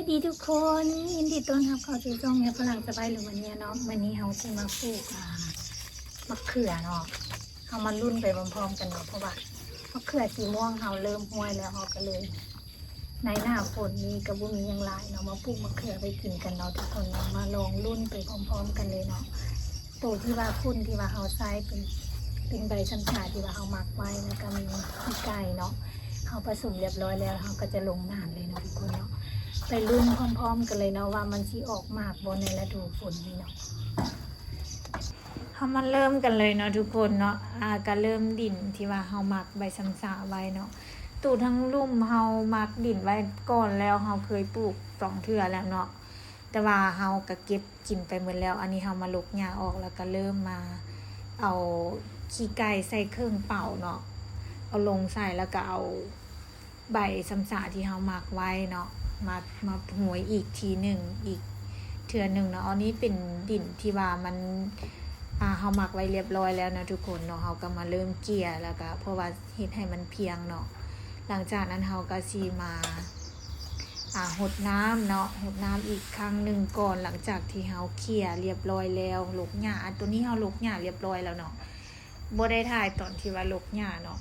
ายดีทุกคนยินดีต้อนรับเข้าสู่ช่องแม่ฝรั่งสบายหรือวันนี้เนาะวันนี้เราจะมาปลูกมะเขือเนาะเอามารุ่นไปพร้อมๆกันเนาะเพราะว่ามะเขือสีม่วงเราเริ่มห้วยแล้วเราก็เลย ในหน้าฝนนี้กระบุมียังลายเนาะมาปลูกมะเขือไปกินกันเนาะทุกคนเนาะมาลองรุ่นไปพร้อม ๆ กันเลยเนาะตัวที่ว่าคุณที่ว่าเราใช้เป็นเป็นใบชันชาที่ว่าเราหมักไว้แล้วก็มีขี้ไก่เนาะเราผสมเรียบร้อยแล้วเราก็จะลงน้ำเลยเนาะทุกคนเนาะ ไปลุ้นพร้อม ๆ กันเลยเนาะว่ามันสิออกมากบนในฤดูฝนนี้เนาะเขามาเริ่มกันเลยเนาะทุกคนเนาะอาก็เริ่มดินที่ว่าเฮาหมักใบซัมซาไว้เนาะตู่ทั้งลุ่มเฮาหมักดินไว้ก่อนแล้วเฮาเคยปลูกสองเทื่อแล้วเนาะแต่ว่าเฮาก็เก็บกินไปหมดแล้ว อันนี้เฮามาลกหญ้าออกแล้วก็เริ่มมาเอาขี้ไก่ใส่เครื่องเป่าเนาะเอาลงใส่แล้วก็เอาใบซัมซาที่เฮาหมักไว้เนาะ มามาหวยอีกทีหนึ่งอีกเทือหนึ่งเนาะอันนี้เป็นดินที่ว่ามันอ่าเฮาหมักไว้เรียบร้อยแล้วนะทุกคนเนาะเฮาก็มาเริ่มเกลี่ยแล้วก็เพราะว่าเฮ็ดให้มันเพียงเนาะหลังจากนั้นเฮาก็สิมาอ่าหดน้ำเนาะหดน้ำอีกครั้งหนึ่งก่อนหลังจากที่เฮาเกลี่ยเรียบร้อยแล้วลกหญ้าอันตัวนี้เฮาลกหญ้าเรียบร้อยแล้วเนาะบ่ได้ถ่ายตอนที่ว่าลกหญ้าเนาะ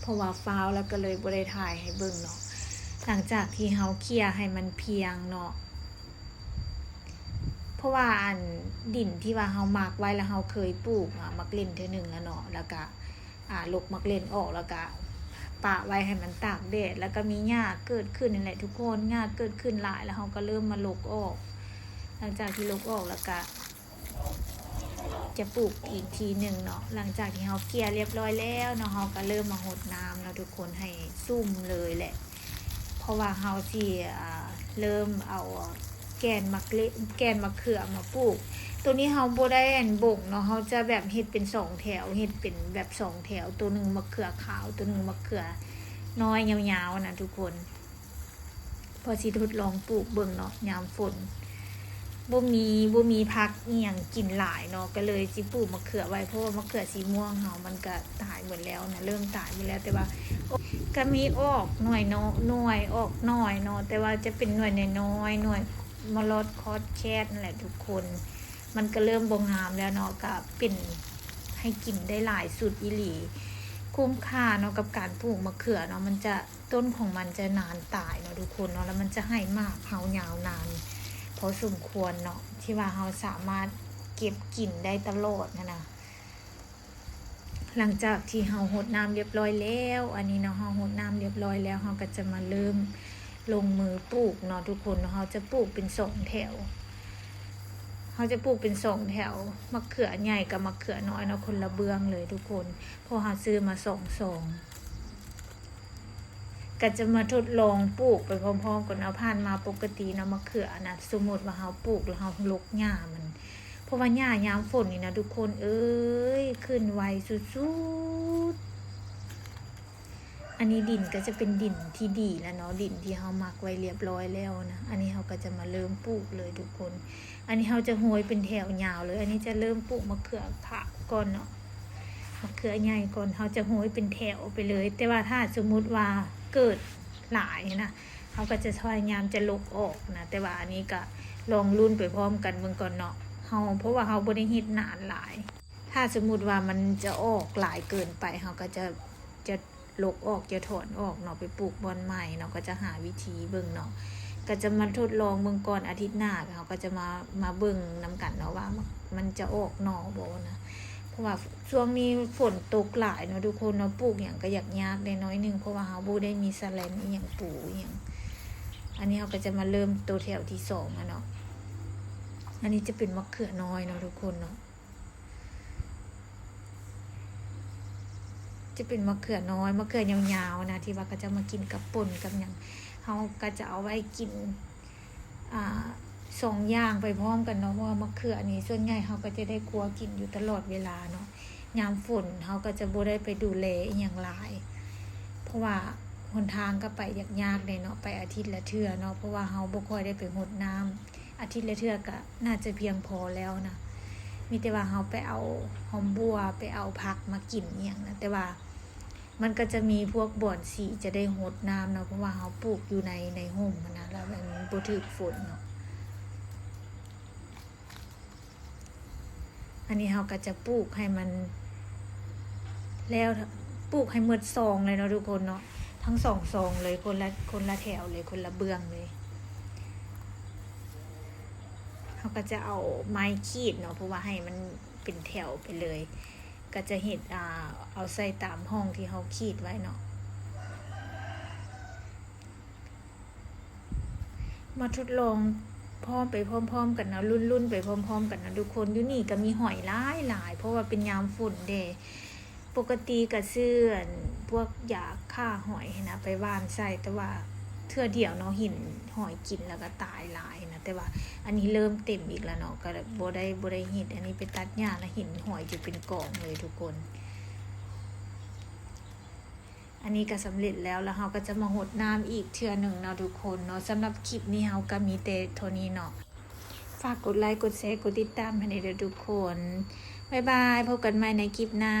เพราะว่าฟ้าวแล้วก็เลยบ่ได้ถ่ายให้เบิ่งเนาะ หลังจากที่เฮาเคลียร์ให้มันเพียงเนาะเพราะว่าอันดินที่ว่าเฮามักไว้แล้วเฮาเคยปลูกอะมักเล่นเทื่อหนึ่งแล้วเนาะแล้วก็อ่าลกมักเล่นออกแล้วก็ปะไว้ให้มันตากแดดแล้วก็มีหญ้าเกิดขึ้นนั่นแหละทุกคนหญ้าเกิดขึ้นหลายแล้วเฮาก็เริ่มมาลกออก หลังจากที่ลกออกแล้วก็จะปลูกอีกทีหนึ่งเนาะหลังจากที่เฮาเกลี่ยเรียบร้อยแล้วเนาะเฮาก็เริ่มมาหดน้ำเนาะทุกคนให้ซุ่มเลยแหละ เพราะว่าเฮาสิเริ่มเอาแกนมะเกลแกนมะเขือมาปลูก ตัวนี้เฮาบ่ได้อันบ่งเนาะเฮาจะแบบเฮ็ดเป็นสองแถวเฮ็ดเป็นแบบสองแถว ตัวหนึ่งมะเขือขาว ตัวหนึ่งมะเขือน้อยยาวๆนะทุกคน พอสิทดลองปลูกเบิ่งเนาะยามฝน บ่มีบ่มีพักอีหยังกินหลายเนาะก็เลยสิปลูกมะเขือไว้เพราะว่ามะเขือสีม่วงเฮามันก็ตายหมดแล้วนะเริ่มตายหมดแล้วแต่ว่าก็มีออกหน่วยเนาะหน่วยออกหน่อยเนาะแต่ว่าจะเป็นหน่วยน้อยหน่วยมลดคอสแคทนั่นแหละทุกคน มันก็เริ่มบงงามแล้วเนาะก็เป็นให้กินได้หลายสุดอีหลี คุ้มค่าเนาะกับการปลูกมะเขือเนาะมันจะต้นของมันจะนานตายเนาะทุกคนเนาะแล้วมันจะให้มากเฮายาวนาน พอสมควรเนาะที่ว่าเฮาสามารถเก็บกลิ่นได้ตลอดนะนะหลังจากที่เฮาหดน้ำเรียบร้อยแล้ว อันนี้เนาะเฮาหดน้ำเรียบร้อยแล้วเฮาก็จะมาเริ่มลงมือปลูกเนาะทุกคนเนาะเฮาจะปลูกเป็นสองแถวเฮาจะปลูกเป็นสองแถวมะเขือใหญ่กับมะเขือน้อยเนาะคนละเบื้องเลยทุกคนเพราะเฮาซื้อมาสองสอง ก็จะมาทดลองปลูกไปพร้อมๆกันเอาผ่านมาปกตินะมะเขือนะสมมติว่าเฮาปลูกแล้วเฮาลกหญ้ามันเพราะว่าหญ้ายามฝนนี่นะทุกคนเอ้ยขึ้นไวสุดๆอันนี้ดินก็จะเป็นดินที่ดีแล้วเนาะดินที่เฮามักไว้เรียบร้อยแล้วนะอันนี้เฮาก็จะมาเริ่มปลูกเลยทุกคน อันนี้เฮาจะโหยเป็นแถวยาวเลย อันนี้จะเริ่มปลูกมะเขือขะก่อนเนาะมะเขือใหญ่ก่อนเฮาจะโหยเป็นแถวไปเลย แต่ว่าถ้าสมมุติว่า เกิดหลายนะเฮาก็จะพยายามจะลกออกนะแต่ว่าอันนี้ก็ลองรุ่นไปพร้อมกันเบิ่งก่อนเนาะเฮาเพราะว่าเฮาบ่ได้เฮ็ดนานหลาย ถ้าสมมติว่ามันจะออกหลายเกินไปเฮาก็จะจะลกออกจะถอนออกเนาะไปปลูกบอนใหม่เนาะก็จะหาวิธีเบิ่งเนาะก็จะมาทดลองเบิ่งก่อนอาทิตย์หน้าเฮาก็จะมามาเบิ่งนํกันเนาะว่ามันจะออกหนอบ่นะ ว่าช่วงนี้ฝนตกหลายเนาะทุกคนเนาะปลูกหยังก็อยากยากได้น้อยหนึงเพราะว่าเฮาบ่ได้มีสแลนอีหยังปลูกอีหยังอันนี้เฮาก็จะมาเริ่มตัวแถวที่สองอะเนาะอันนี้จะเป็นมะเขือน้อยเนาะทุกคนเนาะจะเป็นมะเขือน้อยมะเขือยาวๆนะที่ว่าก็จะมากินกับป่นกับอย่างเขาก็จะเอาไว้กินอ่า สองอย่างไปพร้อมกันเนาะเพราะว่ามะเขือนี่ส่วนใหญ่เขาก็จะได้กลัวกินอยู่ตลอดเวลาเนาะยามฝนเขาก็จะบ่ได้ไปดูแลอหย่างหลาย เพราะว่าหนทางก็ไปยากๆเลยเนาะไปอาทิตย์ละเทื่อเนาะเพราะว่าเขาบ่ค่อยได้ไปหดน้ำอาทิตย์ละเทื่อก็น่าจะเพียงพอแล้วนะมีแต่ว่าเราไปเอาหอมบัวไปเอาผักมากินอหย่างนะแต่ว่ามันก็จะมีพวกบ่อนสีจะได้หดน้ำเนาะเพราะว่าเขาปลูกอยู่ในในห่มนะแล้วมันบ่ถึกฝนเนาะ อันนี้เขาก็จะปลูกให้มัน แล้วปลูกให้หมดซองเลยเนาะทุกคนเนาะทั้งสองซองเลยคนละคนละแถวเลยคนละเบื้องเลยเขาก็จะเอาไม้ขีดเนาะเพราะว่าให้มันเป็นแถวไปเลย ก็จะเห็ดอ่าเอาใส่ตามห้องที่เขาขีดไว้เนาะมาทดลอง พร้อมไปพร้อมๆ กันนะรุ่นๆไปพร้อม ๆ กันนะทุกคนอยู่นี่ก็มีหอยหลายหลาย เพราะว่าเป็นยามฝุ่นเดปกติก็ซื้อนพวกยาฆ่าหอยนะไปว่านใส่แต่ว่าเทื่อเดียวเนาะหินหอยกินแล้วก็ตายหลายนะแต่ว่า อันนี้เริ่มเต็มอีกแล้วเนาะก็บ่ได้บ่ได้เห็ดอันนี้ไปตัดหญ้าแล้วหินหอยจะเป็นกองเลยทุกคน อันนี้ก็สำเร็จแล้วแล้วเราก็จะมาหดน้ำอีกเทื่อหนึ่งเนาะทุกคนเนาะสำหรับคลิปนี้เราก็มีแต่เท่านี้เนาะฝากกดไลค์กดแชร์กดติดตามให้ในเด้อทุกคนบ๊ายบายพบกันใหม่ในคลิปหน้า